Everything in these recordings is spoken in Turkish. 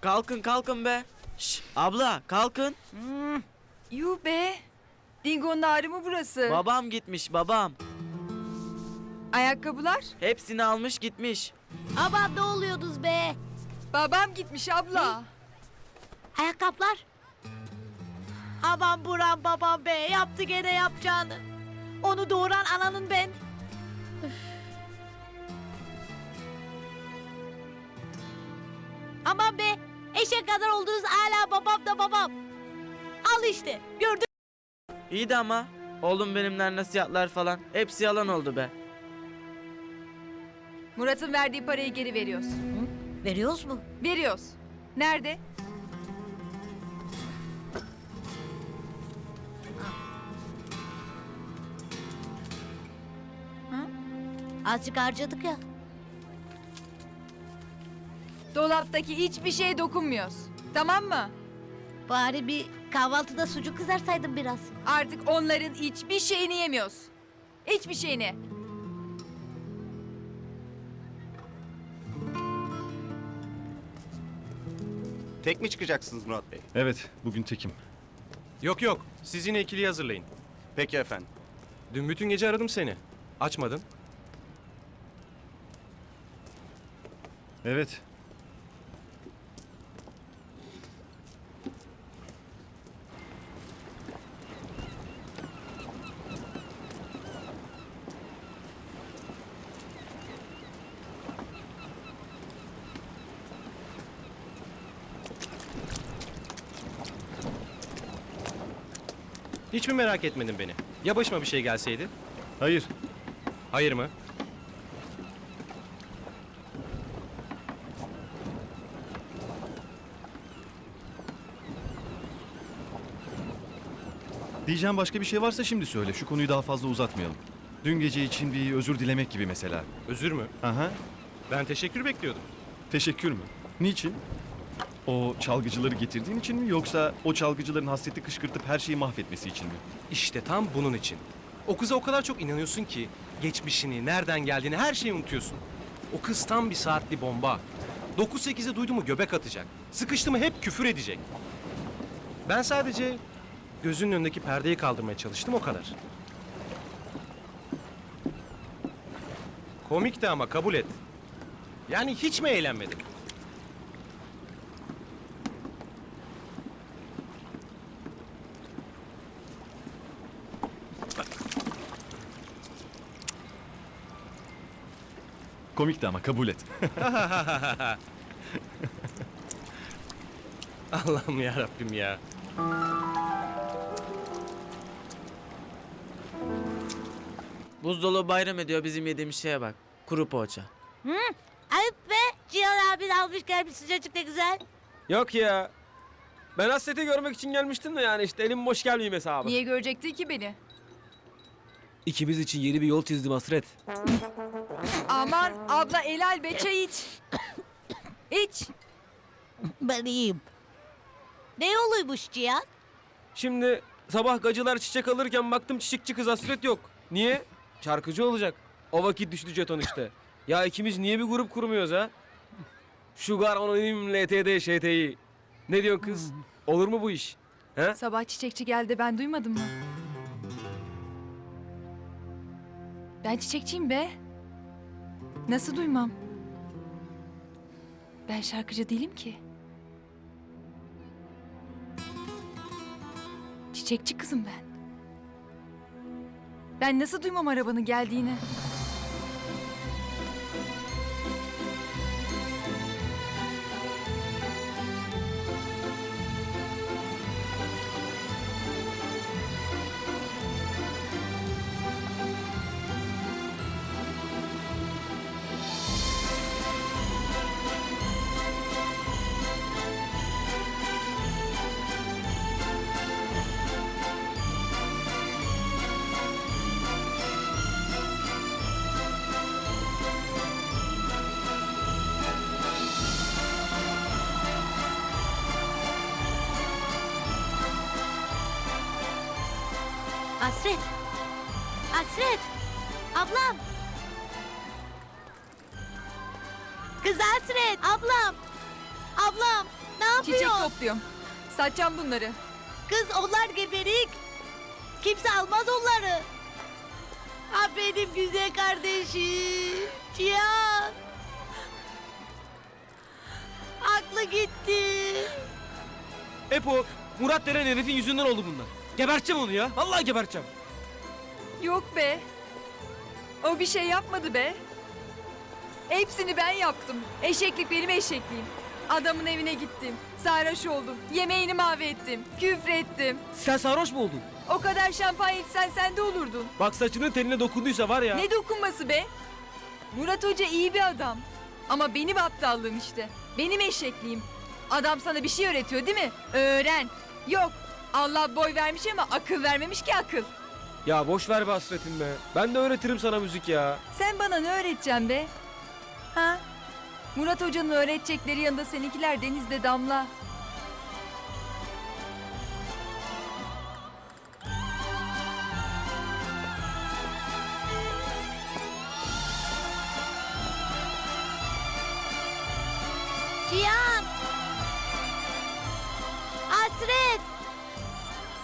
kalkın kalkın be. Şş, abla kalkın. Yuh be. Dingo'nun ağrı mı burası? Babam gitmiş babam. Ayakkabılar? Hepsini almış gitmiş. Aman ne oluyorsunuz be? Babam gitmiş abla. Ayakkabılar. Aman Buran babam be yaptı gene yapacağını. Onu doğuran ananın ben. Üf. Aman be eşek kadar oldunuz hala babam da babam. Al işte gördün. İyi de ama. Oğlum benimler nasihatler falan. Hepsi yalan oldu be. Murat'ın verdiği parayı geri veriyoruz. Veriyoruz mu? Veriyoruz. Nerede? Azıcık harcadık ya. Dolaptaki hiçbir şeye dokunmuyoruz. Tamam mı? Bari bir kahvaltıda sucuk kızarsaydın biraz. Artık onların hiçbir şeyini yemiyoruz. Hiçbir şeyini. Tek mi çıkacaksınız Murat Bey? Evet, bugün tekim. Yok yok. Siz yine ikiliyi hazırlayın. Peki efendim. Dün bütün gece aradım seni. Açmadın. Evet. Hiç mi merak etmedin beni? Ya başıma bir şey gelseydi? Hayır, Hayır mı? diyeceğim başka bir şey varsa şimdi söyle. Şu konuyu daha fazla uzatmayalım. Dün gece için bir özür dilemek gibi mesela. Özür mü? Aha, Ben teşekkür bekliyordum. teşekkür mü? Niçin? O çalgıcıları getirdiğin için mi yoksa o çalgıcıların hasreti kışkırtıp her şeyi mahvetmesi için mi? İşte tam bunun için. O kıza o kadar çok inanıyorsun ki geçmişini, nereden geldiğini her şeyi unutuyorsun. O kız tam bir saatli bomba. 9-8'i duydu mu göbek atacak. Sıkıştı mı hep küfür edecek. Ben sadece gözünün önündeki perdeyi kaldırmaya çalıştım o kadar. Komikti ama kabul et. Yani hiç mi eğlenmedin? Komikti ama kabul et. Allah'ım ya Rabbim ya. Buzdolabı bayram ediyor bizim yediğimiz şeye bak. Kuru poğaça. Ayıp be. Cihan abin almış gelmiş sıcacık ne güzel. Yok ya. Ben Hasret'i görmek için gelmiştim de yani işte elim boş gelmeyeyim hesabı. Niye görecektin ki beni? İkimiz için yeni bir yol çizdim Hasret. Aman abla helal be çay iç. İç. Ben iyiyim. Ne yoluymuş Cihan? Şimdi sabah gacılar çiçek alırken baktım çiçekçi kız Hasret yok. Niye? Şarkıcı olacak. O vakit düştü jeton işte. ya ikimiz niye bir grup kurmuyoruz ha? Sugar Anonim LTD ŞTİ. Ne diyorsun kız? Olur mu bu iş? He? Sabah çiçekçi geldi ben duymadım mı? Ben çiçekçiyim be. Nasıl duymam? Ben şarkıcı değilim ki. Çiçekçi kızım ben. Ben nasıl duymam arabanın geldiğini? Hasret. Hasret. Ablam. Kız Hasret. Ablam. Ablam. Ne Çiçek yapıyorsun? topluyorum. Satacağım bunları. Kız onlar geberik. Kimse almaz onları. Ha benim güzel kardeşim. Cihan. Aklı gitti. Hep o Murat denen herifin yüzünden oldu bunlar. Geberteceğim onu ya. Vallahi geberteceğim. Yok be. O bir şey yapmadı be. Hepsini ben yaptım. Eşeklik benim eşekliğim. Adamın evine gittim. Sarhoş oldum. Yemeğini mahvettim. Küfrettim. Sen sarhoş mu oldun? O kadar şampanya içsen sen de olurdun. Bak saçının teline dokunduysa var ya. Ne dokunması be? Murat Hoca iyi bir adam. Ama benim aptallığım işte. Benim eşekliğim. Adam sana bir şey öğretiyor değil mi? Öğren. Yok. Allah boy vermiş ama akıl vermemiş ki akıl. Ya boş ver be hasretin be. Ben de öğretirim sana müzik ya. Sen bana ne öğreteceksin be? Ha? Murat Hoca'nın öğretecekleri yanında seninkiler denizde damla.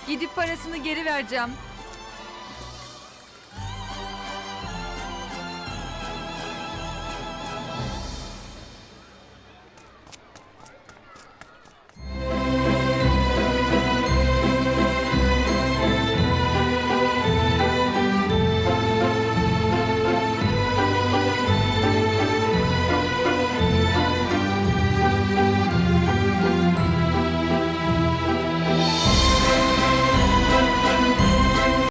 Gidip parasını geri vereceğim.